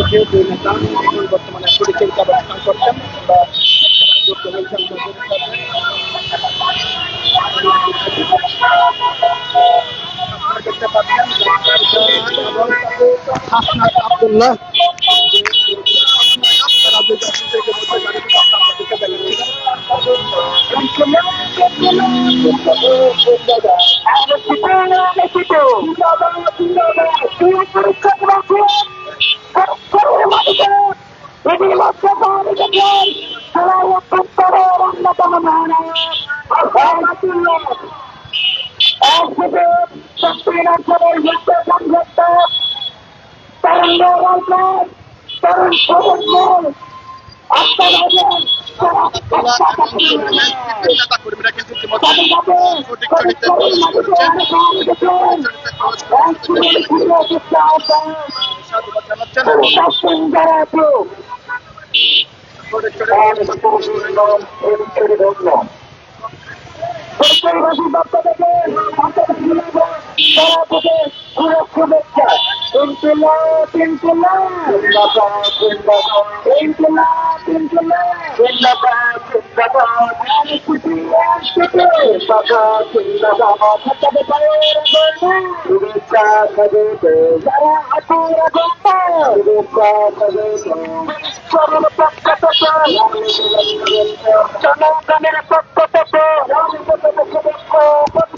থেকে দুই নেতা এখন বর্তমানে পরিচর্যা অবস্থান করছেন আমরা যুক্ত হয়েছেন তাদের সাথে। আপনারা দেখতে পাচ্ছেন ডাক্তার এবং হাসনাত আব্দুল্লাহ তারা দুজন থেকে গাড়িতে আপনারা দেখতে পেলেন। নেতা কর্মীরা কিন্তু ইতিমধ্যে সঠিক চরিত্রে প্রবেশ করেছেন সাধুবাদ জানাচ্ছেন সঠিক চরিত্রে প্রবেশ করেছেন। জনগণের পক্ষ থেকে জনগণের পক্ষ থেকে জনগণের পক্ষ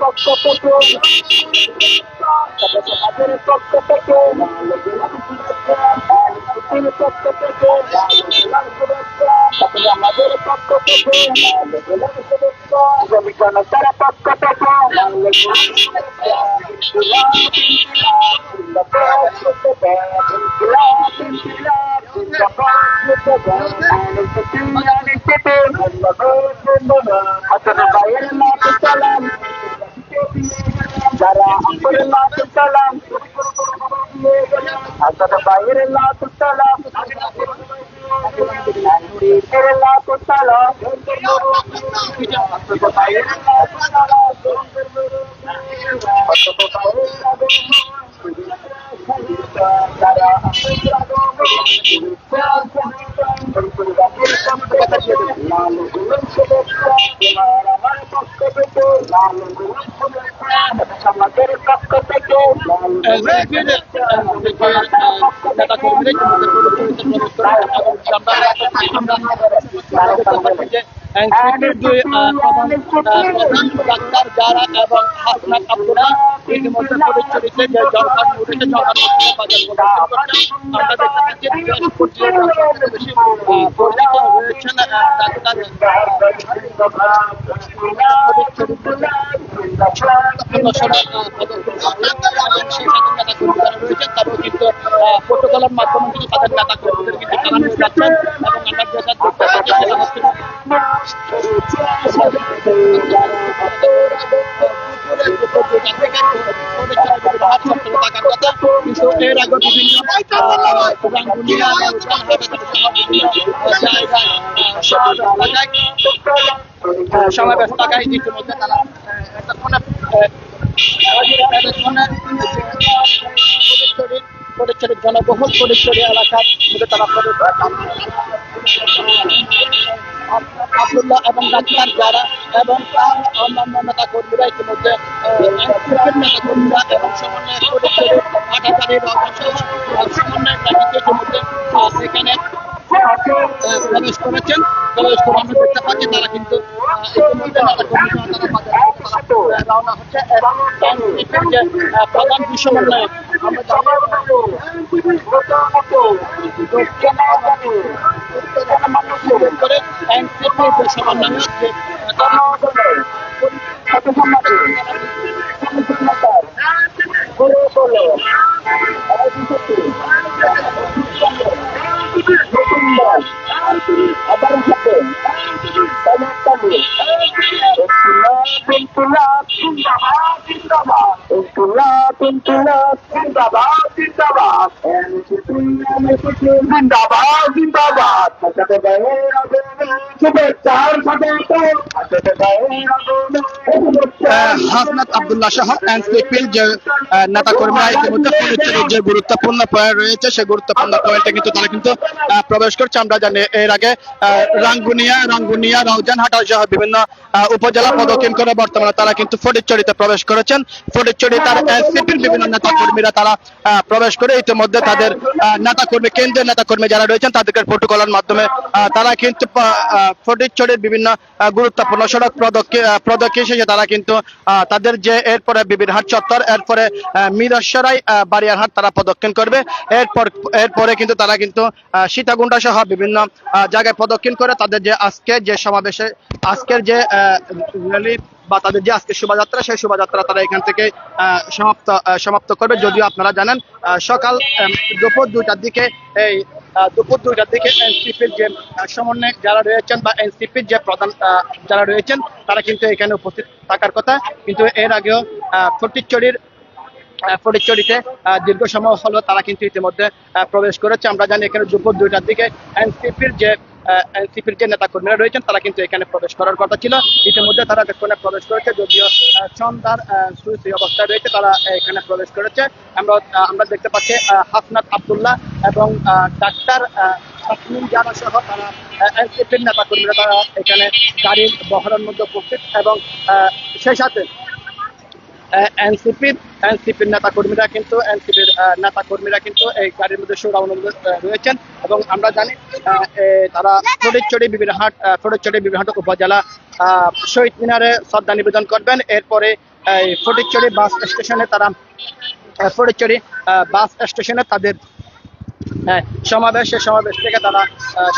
পক্ষ থেকে পক্ষ থেকে যারা আমাদের পক্ষ থেকে নেতা কর্মীরা ইতিমধ্যে পরিচর্যা দুই ডাক্তার যারা এবং হাসনাত আব্দুল্লাহ ইতিমধ্যে পরিচালিত যে জলখান উঠেছে করছেন আমরা দেখতে পাচ্ছি বেশ হয়েছেন প্রোটোকলের মাধ্যমে কিন্তু তাদের নেতা কর্মীদের কিন্তু জানানো যাচ্ছেন এবং সেটা হচ্ছে কিন্তু এর আগে বিভিন্ন রাঙ্গুনিয়া সমাবেশ থাকায় ইতিমধ্যে তারা এতক্ষণে এতক্ষণে পরিচয় জনবহুল পরিচয় এলাকার মধ্যে তারা আব্দুল্লাহ এবং ডাক্তার যারা এবং অন্যান্য নেতা কর্মীরা ইতিমধ্যে সেখানে প্রবেশ করেছেন। প্রবেশ করে আমরা দেখতে পাচ্ছি তারা কিন্তু রওনা হচ্ছে। প্রধান দুঃসমন্বয়ক আমরা জানি করে এনসিপির যে সমন্বয়ক গুরুত্বপূর্ণ পয়েন্ট রয়েছে গুরুত্বপূর্ণ পয়েন্টে কিন্তু তারা কিন্তু প্রবেশ করছে। আমরা জানি এর আগে রাঙ্গুনিয়া রাঙ্গুনিয়া রওজানহাটা সহ বিভিন্ন উপজেলা প্রদক্ষিণ করে বর্তমানে তারা কিন্তু ফটিকচুরিতে প্রবেশ করেছেন। ফটিকচুরি তার এনসিপির বিভিন্ন নেতা কর্মীরা তারা প্রবেশ করে ইতিমধ্যে তাদের নেতা কর্মী কেন্দ্রীয় নেতা কর্মী যারা রয়েছেন তাদেরকে প্রোটোকলের মাধ্যমে তারা কিন্তু ফটিকচুরির বিভিন্ন গুরুত্বপূর্ণ সড়ক প্রদক্ষিণ শেষে তারা কিন্তু তাদের যে এরপরে বিবিরহাট চত্বর এরপরে মিরসরাই আহ, বাড়িয়ারহাট তারা প্রদক্ষিণ করবে। এরপর এরপরে কিন্তু তারা কিন্তু সীতাকুণ্ডা সহ বিভিন্ন জায়গায় প্রদক্ষিণ করে তাদের যে আজকে যে সমাবেশে আজকের যে র্যালি বা তাদের যে আজকে শোভাযাত্রা, সেই শোভাযাত্রা তারা এখান থেকে সমাপ্ত সমাপ্ত করবে। যদিও আপনারা জানেন সকাল দুপুর দুইটার দিকে এই দুপুর দুইটার দিকে এনসিপির যে সমন্বয়ক যারা রয়েছেন বা এনসিপির যে প্রধান যারা রয়েছেন, তারা কিন্তু এখানে উপস্থিত থাকার কথা। কিন্তু এর আগেও ফটিকচুরির ফটিকচুরিতে দীর্ঘ সময় হলো তারা কিন্তু ইতিমধ্যে প্রবেশ করেছে। আমরা জানি এখানে দুপুর দুইটার দিকে এনসিপির যে এনসিপির যে নেতা কর্মীরা রয়েছেন তারা কিন্তু এখানে প্রবেশ করার কথা ছিল। ইতিমধ্যে তারা এখানে প্রবেশ করেছে যদিও আহ, সুস্থ অবস্থায় রয়েছে তারা এখানে প্রবেশ করেছে। আমরা আমরা দেখতে পাচ্ছি হাসনাত আব্দুল্লাহ এবং ডাক্তার তাসমিম জানা তারা এখানে গাড়ির বহরের মধ্যে উপস্থিত এবং সেই সাথে এনসিপির এনসিপির নেতা কর্মীরা কিন্তু এনসিপির নেতা কর্মীরা কিন্তু এই গাড়ির মধ্যে সৌরাউনের রয়েছেন এবং আমরা জানি তারা ফটিকচুরি বিবিরহাট ফটিকচুরি বিবিরহাট উপজেলা শহীদ মিনারে শ্রদ্ধা নিবেদন করবেন। এরপরে এই ফটিকচুরি বাস স্টেশনে তারা আহ, বাস স্টেশনে তাদের সমাবেশ সমাবেশ থেকে তারা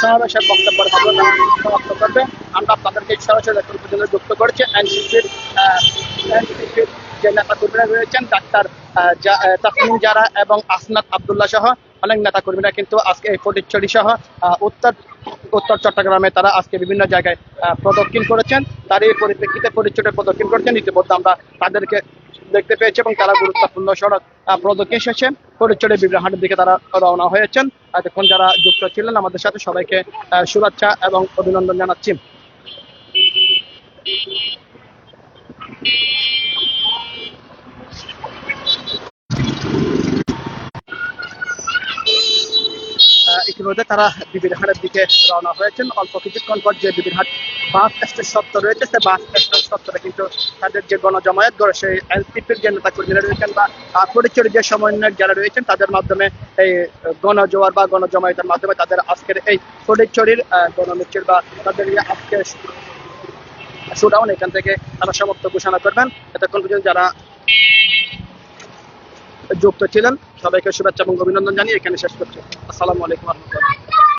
সমাবেশের বক্তব্যের তারা সমাপ্ত করবে আমরা আপনাদেরকে সরাসরি যুক্ত করছি। এনসিপির এনসিপির যে নেতা কর্মীরা রয়েছেন, ডাক্তার তাসমিন জারা এবং আসনাত আবদুল্লাহ সহ অনেক নেতা কর্মীরা কিন্তু আজকে এই ফটিকছড়ি সহ উত্তর উত্তর চট্টগ্রামে তারা আজকে বিভিন্ন জায়গায় প্রদক্ষিণ করেছেন। তারই পরিপ্রেক্ষিতে ফটিকছড়ি প্রদক্ষিণ করেছেন। ইতিমধ্যে আমরা তাদেরকে দেখতে পেয়েছি এবং তারা গুরুত্বপূর্ণ সড়ক প্রদক্ষিণ শেষে পরিচয় বিগ্রহাটের দিকে তারা রওনা হয়েছেন। এতক্ষণ যারা যুক্ত ছিলেন, আমাদের সাথে সবাইকে শুভেচ্ছা এবং অভিনন্দন জানাচ্ছি। ইতিমধ্যে তারা বিবিরহাটের দিকে রওনা হয়েছেন। অল্প কিছুক্ষণ পর যে বিবিরহাট বাস স্টেশন সত্তর রয়েছে সেই বাস স্টেশন সত্তরে কিন্তু তাদের যে গণজমায়েত গড়ে সেই এনসিপির যে নেতা কর্মীরা রয়েছেন বা পরিচয় যে সমন্বয়ক যারা রয়েছেন, তাদের মাধ্যমে এই গণজোয়ার বা গণজমায়েতের মাধ্যমে তাদের আজকের এই ফটিকচুরির গণমিছিল বা তাদের এই আজকের শোডাউন এখান থেকে তারা সমাপ্ত ঘোষণা করবেন। এতক্ষণ পর্যন্ত যারা যুক্ত ছিলেন। সবাইকে শুভেচ্ছা এবং অভিনন্দন জানিয়ে এখানে শেষ করছি। আসসালামু আলাইকুম রহমতুল্লাহ।